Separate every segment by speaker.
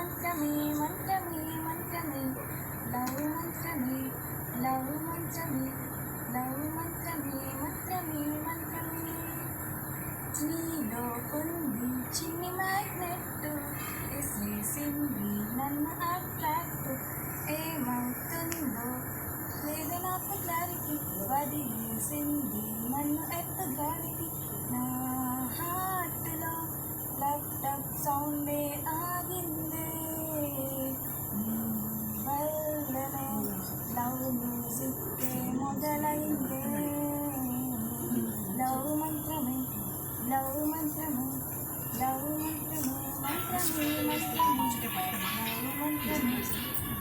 Speaker 1: మంత్రమే మంత్రమే మంత్రమే లవ్ మంత్రమే లవ్ మంత్రమే లవ్ మంత్రమే మంత్రమే మంత్రమే నీలో కొంది చిన్ని మ్యాగ్నెట్ విసిసింది నన్ను అట్రాక్ట్. ఏమవుతుందో లేదు నాకు క్లారిటీ వదిలేసింది నన్ను ఎత్తు గాలికి నా హార్ట్లో లప్టప్ సౌండే ఆగింది. లవ్ మొదలైందే. లవ్ మంత్రమే లవ్ మంత్రమే లవ్ మంత్రమే మంత్రమే మంత్రమే. లవ్ మంత్రమే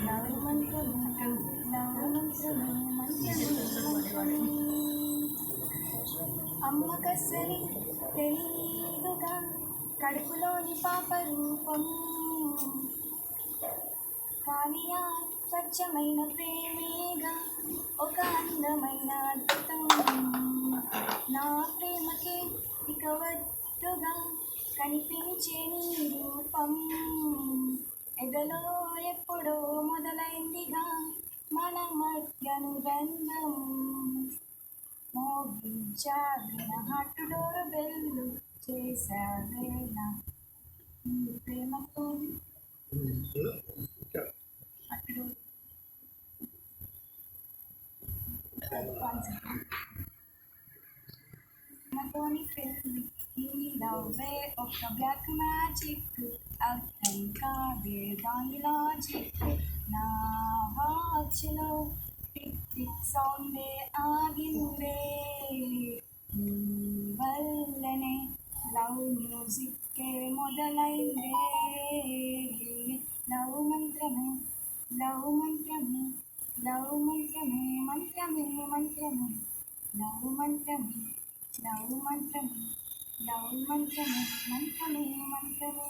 Speaker 1: లవ్ మంత్రమే లవ్ మంత్రమే. మంత్రమే మంత్రమే అమ్మకసరి తెలీదుగా కడుపులోని పాప రూపం కానీ స్వచ్ఛమైన ప్రేమేగా ఒక అందమైన అద్భుతం. నా ప్రేమకి ఇక వద్దుగా కనిపించే నీ రూపం. ఎదలో ఎప్పుడో మొదలైందిగా మన మధ్యను బంధం మోగించాలిన హట్టు బెల్లు చేశావేళ నాతోని పెళ్ళి నీ లవ్వే ఒక బ్లాక్ మ్యాజిక్ అర్థం కాదే దాని లాజిక్ నా వాచ్లో టిక్ టిక్ సౌండే ఆగిందే నీ వల్లనే లవ్ మ్యూజిక్కే మొదలైందే లవ్ మంత్రమే లవ్ మంత్రమే లవ్ మంత్రమే మంత్రమే మంత్రమే లవ్ మంత్రమే లవ్ మంత్రమే లవ్ మంత్రమే మంత్రమే మంత్రమే